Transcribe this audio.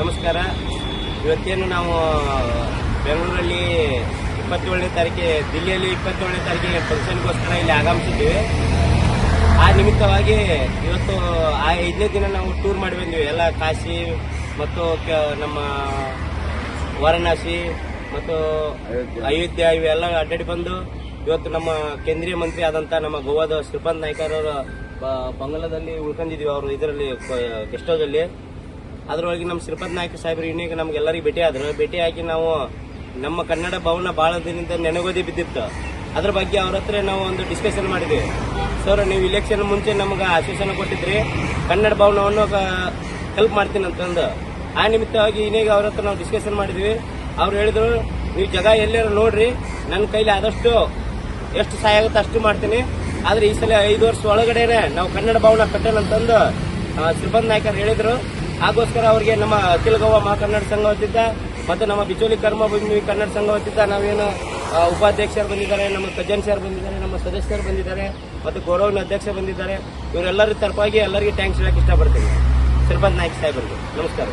ನಮಸ್ಕಾರ. ಇವತ್ತೇನು ನಾವು ಬೆಂಗಳೂರಲ್ಲಿ ಇಪ್ಪತ್ತೇಳನೇ ತಾರೀಕಿಗೆ ದಿಲ್ಲಿಯಲ್ಲಿ ಇಪ್ಪತ್ತೇಳನೇ ತಾರೀಕಿಗೆ ಫಂಕ್ಷನ್ಗೋಸ್ಕರ ಇಲ್ಲಿ ಆಗಮಿಸಿದ್ದೀವಿ. ಆ ನಿಮಿತ್ತವಾಗಿ ಇವತ್ತು ಆ ಐದನೇ ದಿನ ನಾವು ಟೂರ್ ಮಾಡಿ ಬಂದ್ವಿ ಎಲ್ಲ ಕಾಶಿ ಮತ್ತು ನಮ್ಮ ವಾರಣಾಸಿ ಮತ್ತು ಅಯೋಧ್ಯೆ. ಇವೆಲ್ಲ ಅಡ್ಡಾಡಿ ಬಂದು ಇವತ್ತು ನಮ್ಮ ಕೇಂದ್ರೀಯ ಮಂತ್ರಿ ಆದಂಥ ನಮ್ಮ ಗೋವಾದ ಶ್ರೀಪಾದ್ ನಾಯ್ಕರ್ ಬಂಗಲದಲ್ಲಿ ಬಂಗಾಲದಲ್ಲಿ ಉಳ್ಕೊಂಡಿದ್ವಿ ಅವರು ಇದರಲ್ಲಿ ಗೆಸ್ಟ್ ಹೌಸ್ ಅಲ್ಲಿ. ಅದ್ರೊಳಗೆ ನಮ್ಮ ಶ್ರೀಪದ್ ನಾಯಕ ಸಾಹೇಬ್ರು ಇನ್ನೀಗ ನಮ್ಗೆಲ್ಲರಿಗೆ ಭೇಟಿ ಆದ್ರು. ಭೇಟಿ ಆಗಿ ನಾವು ನಮ್ಮ ಕನ್ನಡ ಭವನ ಬಹಳ ದಿನದಿಂದ ನೆನಗೋದಿ ಬಿದ್ದಿತ್ತು. ಅದ್ರ ಬಗ್ಗೆ ಅವ್ರ ಹತ್ರ ನಾವು ಒಂದು ಡಿಸ್ಕಷನ್ ಮಾಡಿದ್ವಿ. ಸರ್, ನೀವು ಇಲೆಕ್ಷನ್ ಮುಂಚೆ ನಮ್ಗೆ ಆಶ್ವಾಸನೆ ಕೊಟ್ಟಿದ್ರಿ. ಕನ್ನಡ ಭವನವನ್ನು ಹೆಲ್ಪ್ ಮಾಡ್ತೀನಿ ಅಂತಂದು. ಆ ನಿಮಿತ್ತವಾಗಿ ಇನ್ನೀಗ ಅವ್ರ ಹತ್ರ ನಾವು ಡಿಸ್ಕಷನ್ ಮಾಡಿದ್ವಿ. ಅವ್ರು ಹೇಳಿದ್ರು, ನೀವು ಜಗ ಎಲ್ಲಾರು ನೋಡ್ರಿ. ನನ್ನ ಕೈಲಿ ಆದಷ್ಟು, ಎಷ್ಟು ಸಹಾಯ ಆಗುತ್ತೆ ಅಷ್ಟು ಮಾಡ್ತೀನಿ. ಆದ್ರೆ ಈ ಸಲ ಐದು ವರ್ಷ ಒಳಗಡೆನೆ ನಾವು ಕನ್ನಡ ಭವನ ಕಟ್ಟೋಣ ಅಂತಂದು ಶ್ರೀಪದ್ ನಾಯ್ಕರ್ ಹೇಳಿದ್ರು. ಹಾಗೋಸ್ಕರ ಅವರಿಗೆ ನಮ್ಮ ಅಖಿಲ ಗೋವಾ ಮಹಾ ಕನ್ನಡ ಸಂಘ ಮತ್ತು ನಮ್ಮ ಬಿಚೋಲಿ ಕರ್ಮಭೂಮಿ ಕನ್ನಡ ಸಂಘ ವತಿಯಿಂದ ನಾವೇನು ಉಪಾಧ್ಯಕ್ಷರು ಬಂದಿದ್ದಾರೆ, ನಮ್ಮ ಕಜನ್ ಸರ್ ಬಂದಿದ್ದಾರೆ, ನಮ್ಮ ಸದಸ್ಯರು ಬಂದಿದ್ದಾರೆ ಮತ್ತು ಗೌರವನ ಅಧ್ಯಕ್ಷ ಬಂದಿದ್ದಾರೆ. ಇವರೆಲ್ಲರ ತರಪಾಗಿ ಎಲ್ಲರಿಗೂ ಥ್ಯಾಂಕ್ಸ್ ಹೇಳಕ್ಕೆ ಇಷ್ಟಪಡ್ತೀನಿ. ಶ್ರೀಪದ್ ನಾಯ್ಕ ಸಾಹೇಬರಿಗೆ. ನಮಸ್ಕಾರ.